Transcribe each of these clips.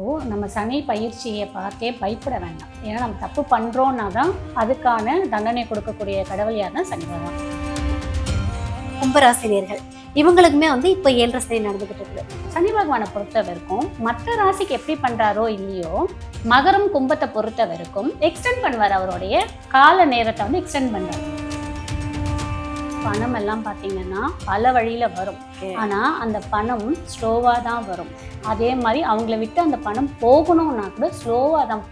ஓ நம்ம சனி பயிற்சியை பார்த்தே பயப்பட வேண்டாம். ஏன்னா நம்ம தப்பு பண்ணுறோன்னா தான் அதுக்கான தண்டனை கொடுக்கக்கூடிய கடவுள் யாருன்னா சனி பகவான். கும்பராசினியர்கள். இவங்களுக்குமே வந்து இப்போ ஏழரை சனி நடந்துகிட்டு இருக்குது சனி பகவானை பொறுத்த வரைக்கும் மற்ற ராசிக்கு எப்படி பண்றாரோ இல்லையோ மகரம் கும்பத்தை பொறுத்த வரைக்கும் எக்ஸ்டெண்ட் பண்ணுவார் அவருடைய கால நேரத்தை வந்து எக்ஸ்டெண்ட் பண்றாரு. பணம் எல்லாம் பார்த்தீங்கன்னா பல வழியில வரும். ஆனா அந்த பணம் ஸ்லோவா தான் வரும். அதே மாதிரி அவங்கள விட்டு அந்த பணம் போகணும்னா கூட ஸ்லோவா தான்.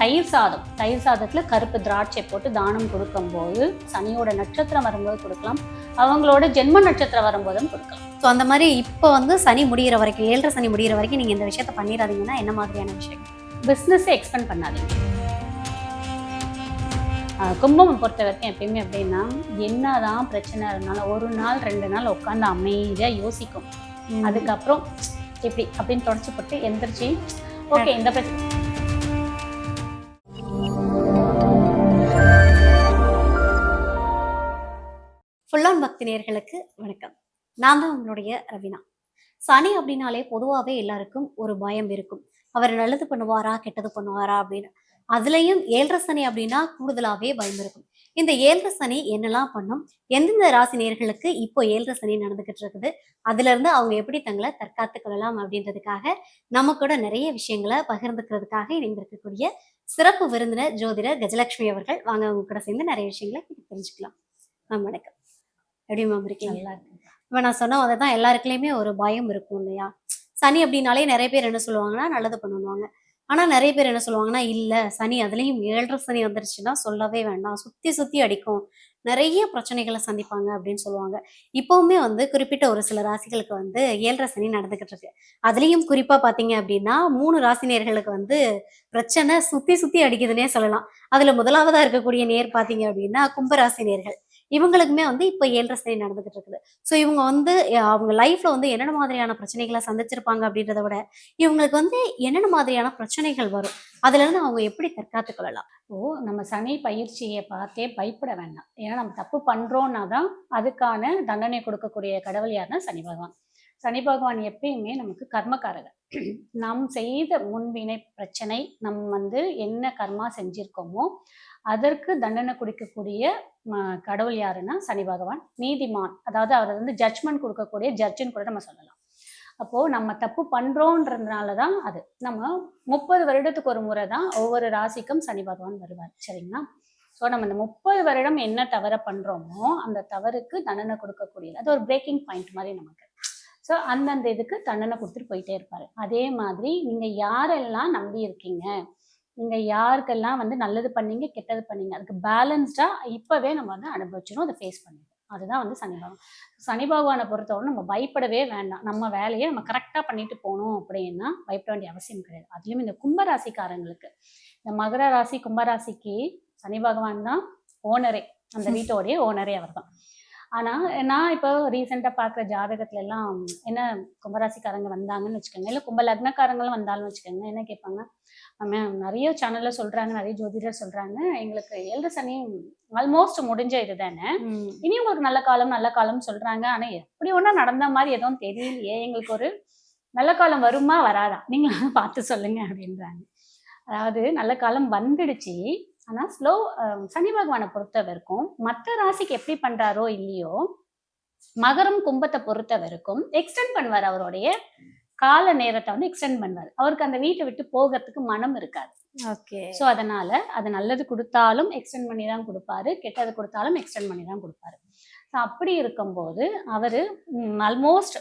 தயிர் சாதம். தயிர் சாதத்துல கருப்பு திராட்சை போட்டு தானம் கொடுக்கும்போது சனியோட நட்சத்திரம் வரும்போது கொடுக்கலாம். அவங்களோட ஜென்ம நட்சத்திரம் வரும்போதும் கொடுக்கலாம். ஸோ அந்த மாதிரி இப்போ வந்து சனி முடிகிற வரைக்கும் ஏழரை சனி முடிகிற வரைக்கும் நீங்கள் இந்த விஷயத்த பண்ணிடாதீங்கன்னா என்ன மாதிரியான விஷயம் பிஸ்னஸை எக்ஸ்பெண்ட் பண்ணாதீங்க. கும்பம் பொறுத்த வரைக்கும் எப்பயுமே அப்படின்னா என்னதான் பிரச்சனை இருந்தாலும் ஒரு நாள் ரெண்டு நாள் உட்காந்து அமைதியாக யோசிக்கும். அதுக்கப்புறம் இப்படி அப்படின்னு தொடச்சி போட்டு எந்திரிச்சு ஓகே இந்த பிரச்சனை ஃபுல் ஆன் பக்தி நேயர்களுக்கு வணக்கம். நான் தான் உங்களுடைய ரவினா. சனி அப்படின்னாலே பொதுவாகவே எல்லாருக்கும் ஒரு பயம் இருக்கும். அவர் நல்லது பண்ணுவாரா கெட்டது பண்ணுவாரா அப்படின்னு. அதுலயும் ஏழரை சனி அப்படின்னா கூடுதலாகவே பயம் இருக்கும். இந்த ஏழரை சனி என்னெல்லாம் பண்ணும்? எந்தெந்த ராசி நேயர்களுக்கு இப்போ ஏழரை சனி நடந்துகிட்டு இருக்குது அதுல இருந்து அவங்க எப்படி தங்களை தற்காத்துக் கொள்ளலாம் அப்படின்றதுக்காக நம்ம கூட நிறைய விஷயங்களை பகிர்ந்துக்கிறதுக்காக இணைந்திருக்கக்கூடிய சிறப்பு விருந்தினர் ஜோதிடர் கஜலட்சுமி அவர்கள். வாங்க அவங்க கூட சேர்ந்து நிறைய விஷயங்களை தெரிஞ்சுக்கலாம். மேம் வணக்கம். எப்படி மேம் இருக்கீங்க? நல்லா இருக்கு இப்போ நான் சொன்ன அதை தான் எல்லாருக்குள்ளயுமே ஒரு பயம் இருக்கும் இல்லையா? சனி அப்படின்னாலே நிறைய பேர் என்ன சொல்லுவாங்கன்னா நல்லது பண்ணுவாங்க ஆனால் நிறைய பேர் என்ன சொல்லுவாங்கன்னா இல்லை சனி அதுலேயும் ஏழரை சனி வந்துருச்சுன்னா சொல்லவே வேண்டாம். சுற்றி சுற்றி அடிக்கும். நிறைய பிரச்சனைகளை சந்திப்பாங்க அப்படின்னு சொல்லுவாங்க. இப்பவுமே வந்து குறிப்பிட்ட ஒரு சில ராசிகளுக்கு வந்து ஏழரை சனி நடந்துகிட்டு இருக்கு. அதுலயும் குறிப்பாக பார்த்தீங்க அப்படின்னா மூணு ராசினியர்களுக்கு வந்து பிரச்சனை சுற்றி சுற்றி அடிக்குதுன்னே சொல்லலாம். அதில் முதலாவதாக இருக்கக்கூடிய நேர் பார்த்தீங்க அப்படின்னா கும்பராசி நேர்கள். இவங்களுக்குமே வந்து இப்போ ஏழரை சனி நடந்துகிட்டு இருக்குது. ஸோ இவங்க வந்து அவங்க லைஃப்ல வந்து என்னென்ன மாதிரியான பிரச்சனைகளை சந்திச்சிருப்பாங்க அப்படின்றத விட இவங்களுக்கு வந்து என்னென்ன மாதிரியான பிரச்சனைகள் வரும் அதுல இருந்து அவங்க எப்படி தற்காத்து கொள்ளலாம்? ஓ நம்ம சனி பயிற்சியை பார்த்தே பயப்பட வேண்டாம். ஏன்னா நம்ம தப்பு பண்றோம்னா தான் அதுக்கான தண்டனை கொடுக்கக்கூடிய கடவுள் யாருன்னா சனி பகவான். சனி பகவான் எப்பயுமே நமக்கு கர்மக்காரகர் நாம் செய்த முன்வினை பிரச்சனை நம் வந்து என்ன கர்மா செஞ்சிருக்கோமோ அதற்கு தண்டனை கொடுக்கக்கூடிய கடவுள் யாருன்னா சனி பகவான். நீதிமான் அதாவது அவர் வந்து ஜட்ஜ்மெண்ட் கொடுக்கக்கூடிய ஜட்ஜுன்னு கூட நம்ம சொல்லலாம். அப்போ நம்ம தப்பு பண்றோன்றதுனால தான் அது. நம்ம முப்பது வருடத்துக்கு ஒரு முறை தான் ஒவ்வொரு ராசிக்கும் சனி பகவான் வருவார். சரிங்களா? ஸோ நம்ம இந்த முப்பது வருடம் என்ன தவற பண்றோமோ அந்த தவறுக்கு தண்டனை கொடுக்கக்கூடியது. அது ஒரு பிரேக்கிங் பாயிண்ட் மாதிரி நமக்கு. ஸோ அந்தந்த இதுக்கு தண்டனை கொடுத்துட்டு போயிட்டே இருப்பாரு. அதே மாதிரி நீங்க யாரெல்லாம் நம்பி இருக்கீங்க நீங்க யாருக்கெல்லாம் வந்து நல்லது பண்ணீங்க கெட்டது பண்ணீங்க அதுக்கு பேலன்ஸ்டா இப்பவே நம்ம வந்து அனுபவிச்சிடும் அதை ஃபேஸ் பண்ணிடுவோம் அதுதான் வந்து சனி பகவான். சனி பகவானை பொறுத்தவரை நம்ம பயப்படவே வேண்டாம். நம்ம வேலையை நம்ம கரெக்டாக பண்ணிட்டு போகணும் அப்படின்னா பயப்பட வேண்டிய அவசியம் கிடையாது. அதுலேயும் இந்த கும்பராசிக்காரங்களுக்கு இந்த மகர ராசி கும்பராசிக்கு சனி பகவான் தான் ஓனரே அந்த வீட்டோடைய ஓனரே அவர் தான் ஆனால் நான் இப்போ ரீசெண்டாக பார்க்குற ஜாதகத்துல எல்லாம் என்ன கும்பராசிக்காரங்க வந்தாங்கன்னு வச்சுக்கோங்க இல்லை கும்ப லக்னக்காரங்களும் வந்தாலும் வச்சுக்கோங்க என்ன கேட்பாங்க? மேம் நிறைய சேனலில் சொல்கிறாங்க நிறைய ஜோதிடர் சொல்கிறாங்க எங்களுக்கு ஏழு சனி ஆல்மோஸ்ட் முடிஞ்ச இது தானே. இனி உங்களுக்கு நல்ல காலம் நல்ல காலம் சொல்றாங்க. ஆனா எப்படி ஒன்றா நடந்த மாதிரி எதுவும் தெரியலையே. எங்களுக்கு ஒரு நல்ல காலம் வருமா வராதா? நீங்க பார்த்து சொல்லுங்க அப்படின்றாங்க. அதாவது நல்ல காலம் வந்துடுச்சு. ஆனா ஸ்லோ சனி பகவானை பொறுத்த வரைக்கும் மற்ற ராசிக்கு எப்படி பண்றாரோ இல்லையோ மகரம் கும்பத்தை பொறுத்த வரைக்கும் எக்ஸ்டெண்ட் பண்ணுவார் அவருடைய கால நேரத்தை வந்து எக்ஸ்டெண்ட் பண்ணுவார். அவருக்கு அந்த வீட்டை விட்டு போகிறதுக்கு மனம் இருக்காது. ஓகே. ஸோ அதனால அது நல்லது கொடுத்தாலும் எக்ஸ்டெண்ட் பண்ணி தான் கொடுப்பாரு. கெட்டது கொடுத்தாலும் எக்ஸ்டெண்ட் பண்ணி தான் கொடுப்பாரு. ஸோ அப்படி இருக்கும்போது அவர் ஆல்மோஸ்ட்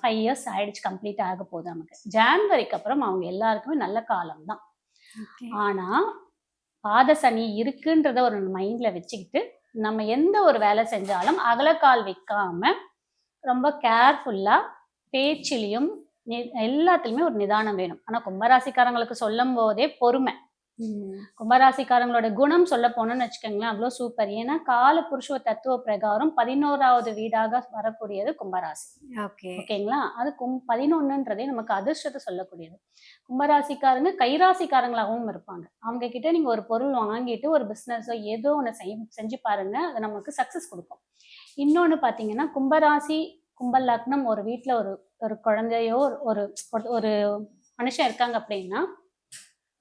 ஃபைவ் இயர்ஸ் ஆயிடுச்சு கம்ப்ளீட் ஆக போகுது நமக்கு. ஜான்வரிக்கு அப்புறம் அவங்க எல்லாருக்குமே நல்ல காலம் தான். ஆனா பாத சனி இருக்குன்றத ஒரு மைண்ட்ல வச்சுக்கிட்டு நம்ம எந்த ஒரு வேலை செஞ்சாலும் அகலக்கால் வைக்காம ரொம்ப கேர்ஃபுல்லா பேச்சிலையும் எல்லாத்துலயுமே ஒரு நிதானம் வேணும். ஆனா கும்பராசிக்காரங்களுக்கு சொல்லும் போதே பொறுமை. கும்பராசிக்காரங்களோட குணம் சொல்ல போனோம்னு வச்சுக்கோங்களேன் அவ்வளோ சூப்பர். ஏன்னா கால புருஷ தத்துவ பிரகாரம் பதினோராவது வீடாக வரக்கூடியது கும்பராசி. ஓகே. ஓகேங்களா? அது கும் பதினொன்னுன்றதே நமக்கு அதிர்ஷ்டத்தை சொல்லக்கூடியது. கும்பராசிக்காரங்க கைராசிக்காரங்களாகவும் இருப்பாங்க. அவங்க கிட்ட நீங்க ஒரு பொருள் வாங்கிட்டு ஒரு பிஸ்னஸோ ஏதோ ஒன்று செய் செஞ்சு பாருங்க அது நமக்கு சக்சஸ் கொடுக்கும். இன்னொன்று பார்த்தீங்கன்னா கும்பராசி கும்பல் லக்னம் ஒரு வீட்டில் ஒரு ஒரு குழந்தையோ ஒரு ஒரு மனுஷன் இருக்காங்க அப்படின்னா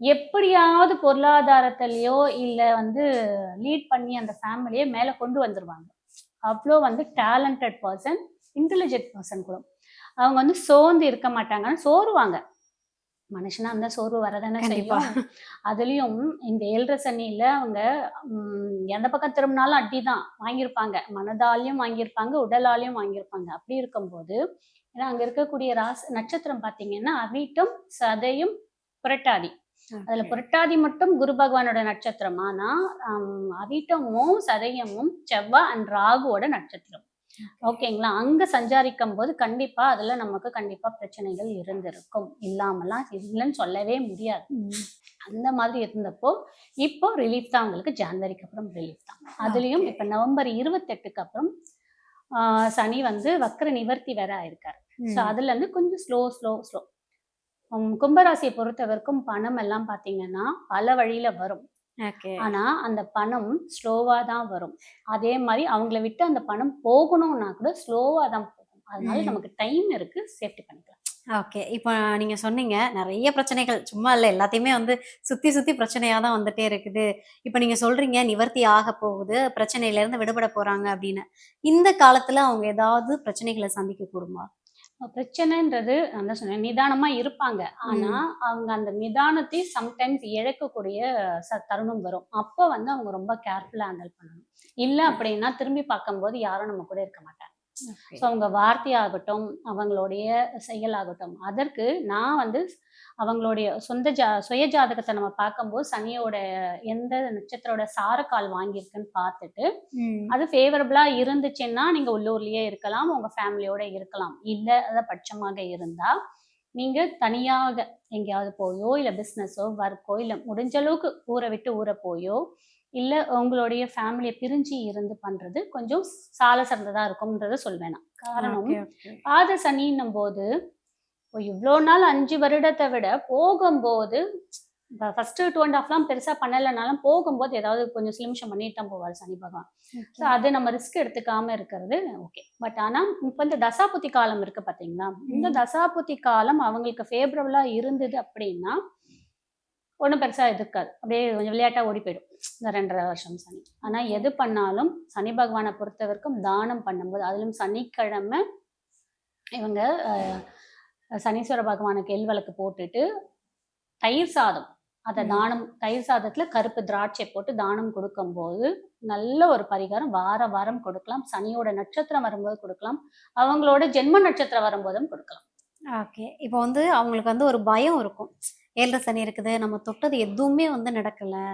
எப்படியாவது பொருளாதாரத்திலையோ இல்லை வந்து லீட் பண்ணி அந்த ஃபேமிலியை மேலே கொண்டு வந்துருவாங்க. அவ்வளோ வந்து டேலண்டட் பர்சன் இன்டெலிஜென்ட் பர்சன் கூட. அவங்க வந்து சோர்ந்து இருக்க மாட்டாங்கன்னு சோறுவாங்க. மனுஷனா அந்த சோர்வு வரதானே. செய்யும். அதுலயும் இந்த ஏழரை சனியில அவங்க எந்த பக்கம் திரும்பினாலும் அடிதான். வாங்கியிருப்பாங்க. மனதாலையும் வாங்கியிருப்பாங்க உடலாலையும் வாங்கியிருப்பாங்க. அப்படி இருக்கும்போது ஏன்னா அங்க இருக்கக்கூடிய ராசி நட்சத்திரம் பாத்தீங்கன்னா அவிட்டம் சதையும் புரட்டாதி. அதுல புரட்டாதி மட்டும் குரு பகவானோட நட்சத்திரம். ஆனா அவிட்டமும் சதயமும் செவ்வாய் அண்ட் ராகுவோட நட்சத்திரம். ஓகேங்களா? அங்க சஞ்சாரிக்கும் போது கண்டிப்பா அதுல நமக்கு கண்டிப்பா பிரச்சனைகள் இருந்திருக்கும். இல்லாமலாம் இல்லைன்னு சொல்லவே முடியாது. அந்த மாதிரி இருந்தப்போ இப்போ ரிலீஃப் தான். உங்களுக்கு ஜான்வரிக்கு அப்புறம் ரிலீஃப் தான். அதுலயும் இப்ப நவம்பர் இருபத்தெட்டுக்கு அப்புறம் ஆஹ், சனி வந்து வக்ர நிவர்த்தி வேற ஆயிருக்காரு. ஸோ. அதுல இருந்து கொஞ்சம் ஸ்லோ ஸ்லோ ஸ்லோ கும்பராசியை பொறுத்த வரைக்கும் பணம் எல்லாம் பாத்தீங்கன்னா பல வழியில வரும். ஆனா அந்த பணம் ஸ்லோவா தான் வரும். அதே மாதிரி அவங்கள விட்டு அந்த பணம் போகணும்னா கூட ஸ்லோவா தான் போகும். அதனால. நமக்கு டைம் இருக்கு சேஃப்டி பண்ணிக்கலாம். ஓகே. இப்போ நீங்க சொன்னீங்க நிறைய பிரச்சனைகள். சும்மா இல்ல எல்லாத்தையுமே வந்து சுத்தி சுத்தி பிரச்சனையா தான் வந்துட்டே இருக்குது. இப்போ நீங்க சொல்றீங்க நிவர்த்தி ஆக போகுது பிரச்சனையில இருந்து விடுபட போறாங்க அப்படின்னு. இந்த காலத்துல அவங்க ஏதாவது பிரச்சனைகளை சந்திக்க கூடுமா பிரச்சனைன்றது நான் சொன்னேன் நிதானமா இருப்பாங்க. ஆனா அவங்க அந்த நிதானத்தை சம்டைம்ஸ் இழக்கக்கூடிய ச- தருணம் வரும். அப்போ வந்து அவங்க ரொம்ப கேர்ஃபுல்லா ஹேண்டில் பண்ணணும். இல்ல அப்படின்னா திரும்பி பார்க்கும்போது யாரும் நம்ம கூட இருக்க மாட்டாங்க. ஸோ அவங்க வார்த்தையாகட்டும் அவங்களுடைய செயலாகட்டும். அதற்கு நான் வந்து அவங்களுடைய சொந்த ஜா சுய ஜாதகத்தை நம்ம பார்க்கும்போது சனியோட எந்த நட்சத்திரோட சாரக்கால் வாங்கியிருக்குன்னு பார்த்துட்டு. அது ஃபேவரபிளா இருந்துச்சுன்னா நீங்க உள்ளூர்லயே இருக்கலாம் உங்க ஃபேமிலியோட இருக்கலாம். இல்ல அத பட்சமாக இருந்தா நீங்க தனியாக எங்கேயாவது போயோ இல்ல பிசினஸோ ஒர்க்கோ இல்ல முடிஞ்ச அளவுக்கு ஊரை விட்டு ஊரை போயோ இல்ல உங்களுடைய ஃபேமிலியை பிரிஞ்சு இருந்து பண்றது கொஞ்சம் சால சிறந்ததா இருக்கும்ன்றத சொல்வேன். காரணம். பாத சனின்னும் போது இவ்வளோ நாள் அஞ்சு வருடத்தை விட போகும்போது ஃபர்ஸ்ட் டூ அண்ட் ஹாஃப்லாம் பெருசா பண்ணலைனாலும் போகும்போது ஏதாவது கொஞ்சம் சிலிமிஷம் பண்ணிட்டு தான் போவார் சனி பகவான் ஸோ அது நம்ம ரிஸ்க் எடுத்துக்காம இருக்கிறது ஓகே பட் ஆனா இப்போ இந்த தசாபுத்தி காலம் இருக்கு பாத்தீங்களா இந்த. தசாபுத்தி காலம் அவங்களுக்கு ஃபேவரபிளா இருந்தது அப்படின்னா ஒன்றும் பெருசா இருக்காது. அப்படியே கொஞ்சம் விளையாட்டா ஓடி போயிடும். இந்த ரெண்டரை வருஷம் சனி. ஆனா எது பண்ணாலும் சனி பகவானை பொறுத்த வரைக்கும் தானம் பண்ணும்போது அதிலும் சனிக்கிழமை இவங்க சனீஸ்வர பகவானுக்கு எல் விளக்கு போட்டுட்டு தயிர் சாதம். அதை. தானம் தயிர் சாதத்துல கருப்பு திராட்சை போட்டு தானம் கொடுக்கும்போது நல்ல ஒரு பரிகாரம். வார வாரம் கொடுக்கலாம். சனியோட நட்சத்திரம் வரும்போது கொடுக்கலாம். அவங்களோட ஜென்ம நட்சத்திரம் வரும்போதும் கொடுக்கலாம். ஓகே. இப்போ வந்து அவங்களுக்கு வந்து ஒரு பயம் இருக்கும். ஏழரை சனி இருக்குது. நம்ம தொட்டது எதுவுமே வந்து நடக்கலை.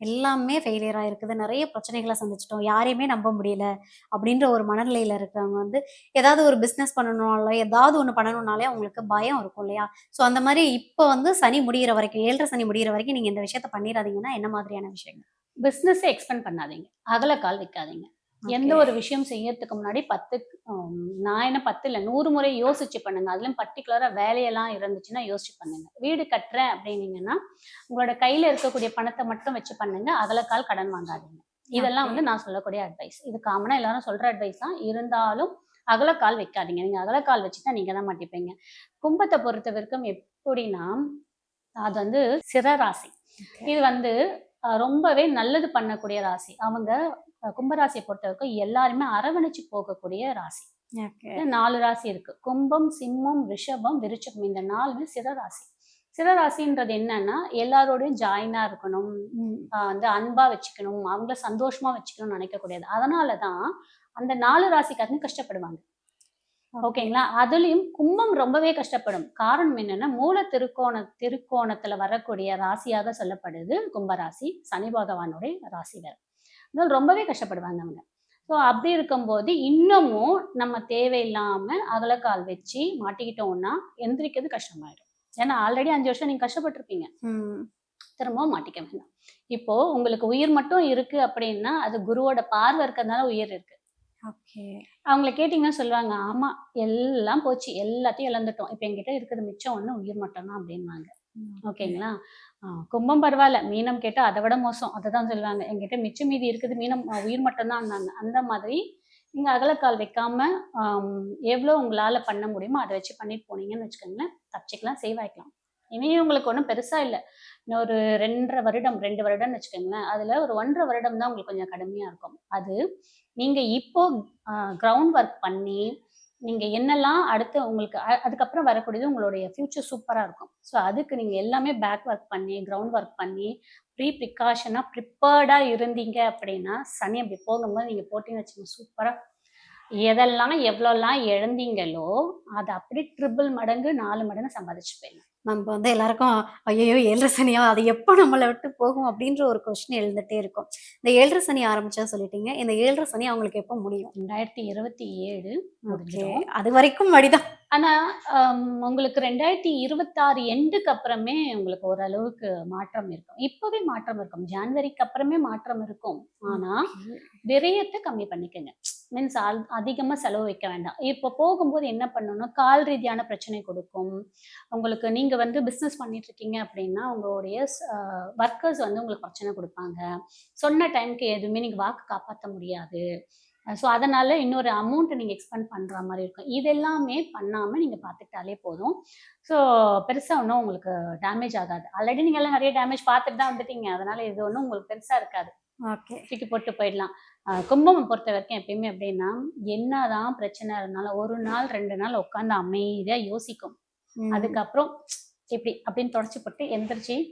எல்லாமே ஃபெயிலியராக இருக்குது. நிறைய பிரச்சனைகளை சந்திச்சிட்டோம். யாரையுமே நம்ப முடியல அப்படின்ற ஒரு மனநிலையில் இருக்கிறவங்க வந்து ஏதாவது ஒரு பிஸ்னஸ் பண்ணணும்னாலோ ஏதாவது ஒன்று பண்ணணும்னாலே அவங்களுக்கு பயம் இருக்கும் இல்லையா? ஸோ அந்த மாதிரி இப்போ வந்து சனி முடிகிற வரைக்கும் ஏழரை சனி முடிகிற வரைக்கும் நீங்கள் இந்த விஷயத்த பண்ணிடாதீங்கன்னா என்ன மாதிரியான விஷயங்கள்? பிஸ்னஸை எக்ஸ்பெண்ட் பண்ணாதீங்க. அகல கால் வைக்காதீங்க. எந்த ஒரு விஷயம் செய்யறதுக்கு முன்னாடி பத்து நான் என்ன பத்து இல்லை நூறு முறை யோசிச்சு பண்ணுங்க. அதுலயும் பர்டிகுலரா வேலையெல்லாம் இருந்துச்சுன்னா யோசிச்சு பண்ணுங்க. வீடு கட்டுறேன் அப்படின்னீங்கன்னா உங்களோட கையில இருக்கக்கூடிய பணத்தை மட்டும் வச்சு பண்ணுங்க. அகலக்கால் கடன் வாங்காதீங்க. இதெல்லாம் வந்து நான் சொல்லக்கூடிய அட்வைஸ் இது காமனா எல்லாரும் சொல்ற அட்வைஸ் தான். இருந்தாலும் அகலக்கால் வைக்காதீங்க. நீங்க அகலக்கால் வச்சுட்டா நீங்க தான் மாட்டிப்பீங்க கும்பத்தை பொறுத்த வரைக்கும் எப்படின்னா அது வந்து சிறராசி இது வந்து ரொம்பவே நல்லது பண்ணக்கூடிய ராசி. அவங்க கும்பராசியை பொறுத்த வரைக்கும் எல்லாருமே அரவணைச்சு போகக்கூடிய ராசி. நாலு ராசி இருக்கு. கும்பம் சிம்மம் ரிஷபம் விருச்சகம் இந்த நாலுமே சிறராசி சிறராசின்றது என்னன்னா எல்லாரோடையும் ஜாயினா இருக்கணும். வந்து அன்பா வச்சுக்கணும். அவங்கள சந்தோஷமா வச்சுக்கணும்னு நினைக்கக்கூடியது. அதனாலதான் அந்த நாலு ராசிக்காரங்க கஷ்டப்படுவாங்க. ஓகேங்களா? அதுலயும் கும்பம் ரொம்பவே கஷ்டப்படும். காரணம் என்னன்னா மூல திருக்கோண திருக்கோணத்துல வரக்கூடிய ராசியாக சொல்லப்படுது கும்பராசி. சனி பகவானுடைய ராசி வேற. அதனால ரொம்பவே கஷ்டப்படுவாங்க அவங்க. ஸோ அப்படி இருக்கும்போது இன்னமும் நம்ம தேவையில்லாம அகலக்கால் வச்சு மாட்டிக்கிட்டோம்னா எந்திரிக்கிறது கஷ்டமாயிடும். ஏன்னா ஆல்ரெடி அஞ்சு வருஷம் நீங்க கஷ்டப்பட்டிருப்பீங்க. திரும்பவும் மாட்டிக்க வேண்டாம். இப்போ உங்களுக்கு உயிர் மட்டும் இருக்கு அப்படின்னா அது குருவோட பார்வை இருக்கிறதுனால உயிர் இருக்கு. ஓகே. அவங்கள கேட்டிங்கன்னா சொல்லுவாங்க ஆமா எல்லாம் போச்சு. எல்லாத்தையும் இழந்துட்டோம். இப்போ என்கிட்ட இருக்கிறது மிச்சம் ஒன்று உயிர் மட்டும்தான் அப்படின்வாங்க ஓகேங்களா? கும்பம் பரவாயில்ல. மீனம் கேட்டால் அதை விட மோசம். அதை தான் சொல்லுவாங்க. எங்கிட்ட மிச்சம் மீதி இருக்குது. மீனம் உயிர் மட்டும்தான் அந்த மாதிரி நீங்கள் அகலக்கால் வைக்காம எவ்வளோ உங்களால் பண்ண முடியுமோ அதை வச்சு பண்ணிட்டு போனீங்கன்னு வச்சுக்கோங்களேன். தப்பிச்சிக்கலாம் சேவ் ஆயிக்கலாம் இனியும் உங்களுக்கு ஒன்றும் பெருசாக இல்லை. இன்னும் ஒரு ரெண்டரை வருடம் ரெண்டு வருடம்னு வச்சுக்கோங்களேன். அதில் ஒரு ஒன்றரை வருடம் தான் உங்களுக்கு கொஞ்சம் கடுமையாக இருக்கும். அது நீங்கள் இப்போ கிரவுண்ட் ஒர்க் பண்ணி நீங்க என்னெல்லாம் அடுத்து உங்களுக்கு அதுக்கப்புறம் வரக்கூடியது உங்களுடைய ஃபியூச்சர் சூப்பரா இருக்கும். ஸோ அதுக்கு நீங்க எல்லாமே பேக் ஒர்க் பண்ணி கிரவுண்ட் ஒர்க் பண்ணி ப்ரீ ப்ரிகாஷனா ப்ரிப்பேர்டா இருந்தீங்க அப்படின்னா சனி அப்படி போகும்போது நீங்க போட்டீங்கன்னு வச்சுக்கோங்க சூப்பரா எதெல்லாம் எவ்வளோலாம் இழந்தீங்களோ அதை அப்படி ட்ரிபிள் மடங்கு நாலு மடங்கு சம்பாதிச்சு போயிடலாம். நம்ம வந்து எல்லாருக்கும் ஐயோ ஏழரை சனியா? அது எப்போ நம்மளை விட்டு போகும் அப்படின்ற ஒரு கொஸ்டின் எழுந்துட்டே இருக்கும். இந்த ஏழரை சனி ஆரம்பிச்சா சொல்லிட்டீங்க. இந்த ஏழரை சனி அவங்களுக்கு எப்போ முடியும்? ரெண்டாயிரத்தி இருபத்தி ஏழு முடிஞ்சிடும். அது வரைக்கும் மடிதான் ஆனா ஆம், உங்களுக்கு ரெண்டாயிரத்தி இருபத்தாறு எண்டுக்கு அப்புறமே உங்களுக்கு ஓரளவுக்கு மாற்றம் இருக்கும். இப்பவே மாற்றம் இருக்கும். ஜான்வரிக்கு அப்புறமே மாற்றம் இருக்கும். ஆனா விரயத்தை கம்மி பண்ணிக்கங்க. மீன்ஸ் அதிகமாக செலவு வைக்க வேண்டாம். இப்போ போகும்போது என்ன பண்ணணும்னா கால் ரீதியான பிரச்சனை கொடுக்கும். உங்களுக்கு நீங்கள் வந்து பிஸ்னஸ் பண்ணிட்டு இருக்கீங்க அப்படின்னா உங்களுடைய ஒர்க்கர்ஸ் வந்து உங்களுக்கு பிரச்சனை கொடுப்பாங்க. சொன்ன டைம்க்கு எதுவுமே நீங்கள் வாக்கு காப்பாற்ற முடியாது. ஸோ அதனால இன்னொரு அமௌண்ட்டை நீங்கள் எக்ஸ்பெண்ட் பண்ணுற மாதிரி இருக்கும். இது எல்லாமே நீங்கள் பார்த்துக்கிட்டாலே போதும். ஸோ பெருசாக ஒன்றும் உங்களுக்கு டேமேஜ் ஆகாது. ஆல்ரெடி நீங்கள் எல்லாம் நிறைய டேமேஜ் பார்த்துட்டு தான் வந்துட்டீங்க. அதனால இது ஒன்றும் உங்களுக்கு பெருசாக இருக்காது. தூக்கி போட்டு போயிடலாம். ஆஹ் கும்பம் பொறுத்த வரைக்கும் எப்பயுமே எப்படின்னா என்னதான் பிரச்சனை இருந்தாலும் ஒரு நாள் ரெண்டு நாள் உட்காந்து அமைதியா யோசிக்கும். அதுக்கப்புறம் இப்படி அப்படின்னு தொடச்சி போட்டு எந்திரிச்சு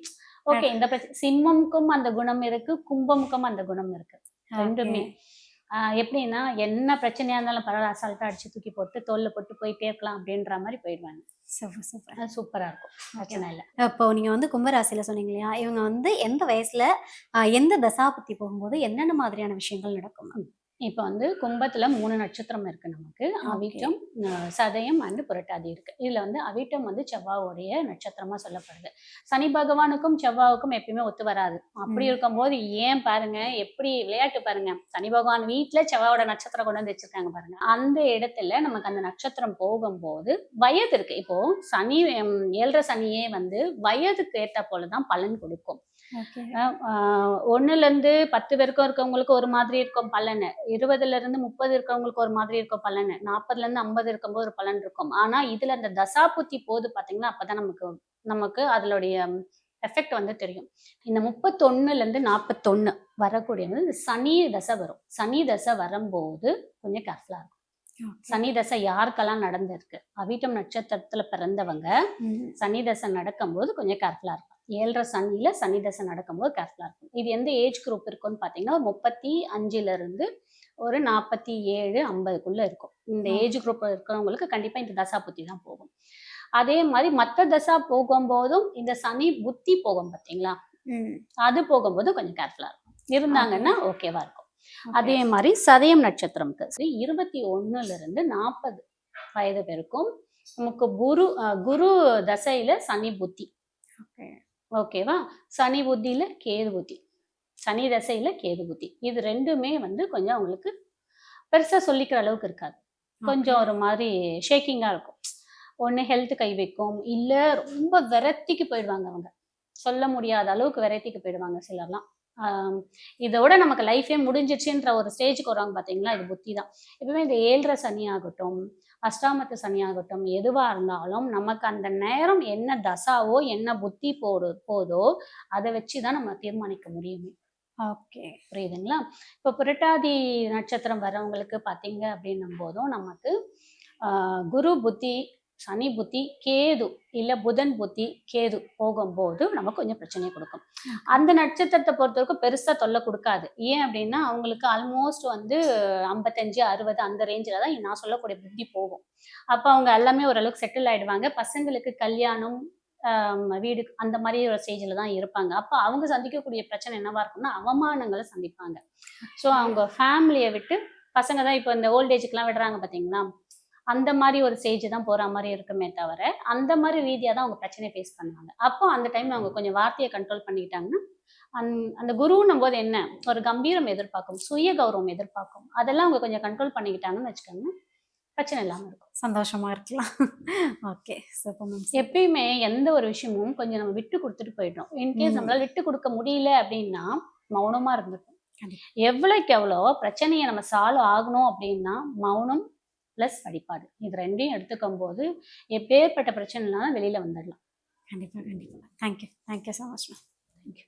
ஓகே இந்த பிரச்சனை சிம்மமுக்கும் அந்த குணம் இருக்கு கும்பமுக்கும் அந்த குணம் இருக்கு. ரெண்டுமே. ஆஹ் எப்படின்னா என்ன பிரச்சனையா இருந்தாலும் பரவாயில்ல அசால்ட்டா அடிச்சு தூக்கி போட்டு தோல்ல போட்டு போயிட்டே இருக்கலாம் அப்படின்ற மாதிரி போயிடுவாங்க. Super super. அது சூப்பரா இருக்கும். பிரச்சனை இல்லை. இப்போ நீங்க வந்து கும்பராசியில சொன்னீங்க இல்லையா இவங்க வந்து எந்த வயசுல எந்த தசாபுத்தி போகும்போது என்னென்ன மாதிரியான விஷயங்கள் நடக்கும் இப்போ வந்து கும்பத்துல மூணு நட்சத்திரம் இருக்கு நமக்கு. அவிட்டம் சதயம் அண்ட் புரட்டாதி இருக்கு. இதுல வந்து அவிட்டம் வந்து செவ்வாவுடைய நட்சத்திரமா சொல்லப்படுது. சனி பகவானுக்கும் செவ்வாவுக்கும் எப்பயுமே ஒத்து வராது. அப்படி. இருக்கும்போது ஏன் பாருங்க எப்படி விளையாட்டு பாருங்க. சனி பகவான் வீட்டுல செவ்வாவோட நட்சத்திரம் கொண்டு வந்து வச்சிருக்காங்க பாருங்க. அந்த இடத்துல நமக்கு அந்த நட்சத்திரம் போகும்போது வயது இருக்கு. இப்போ சனி ஏழரை சனியே வந்து வயதுக்கு ஏற்ற போலதான் பலன் கொடுக்கும். இருந்து பத்து வரைக்கும் இருக்கவங்களுக்கு ஒரு மாதிரி இருக்கும் பலன். இருபதுல இருந்து முப்பது இருக்கவங்களுக்கு ஒரு மாதிரி இருக்கும் பலன். நாற்பதுல இருந்து ஐம்பது இருக்கும்போது ஒரு பலன் இருக்கும். ஆனா இதுல அந்த தசாபுத்தி போது பாத்தீங்கன்னா அப்பதான் நமக்கு நமக்கு அதனுடைய எஃபெக்ட் வந்து தெரியும். இந்த முப்பத்தொன்னுல இருந்து நாற்பத்தொன்னு வரக்கூடியது இந்த சனி தசை வரும். சனி தசை வரும்போது கொஞ்சம் கேர்ஃபுல்லா இருக்கும். சனி தசை யாருக்கெல்லாம் நடந்திருக்கு? அவிட்டம் நட்சத்திரத்துல பிறந்தவங்க சனி தசை நடக்கும்போது கொஞ்சம் கேர்ஃபுல்லாக இருக்கும் ஏழரை சனியில சனி தசை நடக்கும்போது கேர்ஃபுல்லாக இருக்கும் இது எந்த ஏஜ் குரூப் இருக்குன்னு பார்த்தீங்கன்னா முப்பத்தி அஞ்சுல இருந்து ஒரு நாற்பத்தி ஏழு ஐம்பதுக்குள்ள இருக்கும். இந்த. ஏஜ் குரூப் இருக்கிறவங்களுக்கு கண்டிப்பா இந்த தசா புத்தி தான் போகும். அதே மாதிரி மற்ற தசா போகும்போதும் இந்த சனி புத்தி போகும் பார்த்தீங்களா? அது போகும்போது கொஞ்சம் கேர்ஃபுல்லாக இருக்கும் இருந்தாங்கன்னா ஓகேவா இருக்கும். அதே மாதிரி சதயம் நட்சத்திரம்க்கு இருபத்தி ஒண்ணுல இருந்து நாற்பது வயது வரைக்கும் நமக்கு குரு குரு தசையில சனி புத்தி. ஓகேவா சனி புத்தியில கேது புத்தி. சனி தசையில கேது புத்தி. இது ரெண்டுமே வந்து கொஞ்சம் அவங்களுக்கு பெருசா சொல்லிக்கிற அளவுக்கு இருக்காது. கொஞ்சம் ஒரு மாதிரி ஷேக்கிங்கா இருக்கும். ஒண்ணு ஹெல்த் கை வைக்கும். இல்ல ரொம்ப விரத்திக்கு போயிடுவாங்க அவங்க. சொல்ல முடியாத அளவுக்கு விரத்திக்கு போயிடுவாங்க சிலர்லாம். இதோட நமக்கு லைஃபே முடிஞ்சிச்சுன்ற ஒரு ஸ்டேஜுக்கு வருவாங்க பாத்தீங்களா? இது புத்தி தான் எப்பவுமே இந்த ஏழரை சனி ஆகட்டும் அஷ்டாமத்து சனி ஆகட்டும் எதுவா இருந்தாலும் நமக்கு அந்த நேரம் என்ன தசாவோ என்ன புத்தி போடு போதோ அதை வச்சு தான் நம்ம தீர்மானிக்க முடியுமே. ஓகே. புரியுதுங்களா? இப்போ புரட்டாதி நட்சத்திரம் வரவங்களுக்கு பார்த்தீங்க அப்படின்னும் போதும் நமக்கு குரு புத்தி சனி புத்தி கேது இல்ல புதன் புத்தி கேது போகும்போது நமக்கு கொஞ்சம் பிரச்சனையை கொடுக்கும். அந்த நட்சத்திரத்தை பொறுத்த வரைக்கும் பெருசா தொல்லை கொடுக்காது. ஏன் அப்படின்னா அவங்களுக்கு ஆல்மோஸ்ட் வந்து ஐம்பத்தஞ்சு அறுபது அந்த ரேஞ்சில் தான் நான் சொல்லக்கூடிய புத்தி போகும். அப்போ அவங்க எல்லாமே ஓரளவுக்கு செட்டில் ஆயிடுவாங்க. பசங்களுக்கு கல்யாணம் வீடு அந்த மாதிரி ஒரு ஸ்டேஜில் தான் இருப்பாங்க. அப்போ அவங்க சந்திக்கக்கூடிய பிரச்சனை என்னவா இருக்கும்னா அவமானங்களை சந்திப்பாங்க. ஸோ அவங்க ஃபேமிலியை விட்டு பசங்க தான் இப்போ இந்த ஓல்டேஜுக்குலாம் விடுறாங்க பார்த்தீங்களா அந்த மாதிரி ஒரு ஸ்டேஜ் தான் போற மாதிரி இருக்குமே தவிர அந்த மாதிரி ரீதியாக தான் அவங்க பிரச்சனையை ஃபேஸ் பண்ணுவாங்க. அப்போ அந்த டைம்ல அவங்க கொஞ்சம் வார்த்தையை கண்ட்ரோல் பண்ணிக்கிட்டாங்கன்னா அந் அந்த குருன்னும் போது என்ன? ஒரு கம்பீரம் எதிர்பார்க்கும் சுய கௌரவம் எதிர்பார்க்கும். அதெல்லாம் அவங்க கொஞ்சம் கண்ட்ரோல் பண்ணிக்கிட்டாங்கன்னு வச்சுக்கோங்க பிரச்சனை இல்லாமல் இருக்கும். சந்தோஷமா இருக்கலாம். ஓகே சூப்பர் மேம் எப்பயுமே எந்த ஒரு விஷயமும் கொஞ்சம் நம்ம விட்டு கொடுத்துட்டு போயிடணும் இன்கேஸ். நம்மளால விட்டு கொடுக்க முடியல அப்படின்னா மௌனமா இருந்துக்கும் கண்டிப்பா. எவ்வளோக்கு எவ்வளோ பிரச்சனையை நம்ம சால்வ் ஆகணும் அப்படின்னா மௌனம் ப்ளஸ் வழிபாடு. இது ரெண்டையும் எடுத்துக்கும் போது எப்பேற்பட்ட பிரச்சனைனாலும் வெளியில் வந்துடலாம். கண்டிப்பாக கண்டிப்பாக thank you thank you so much ma'am thank you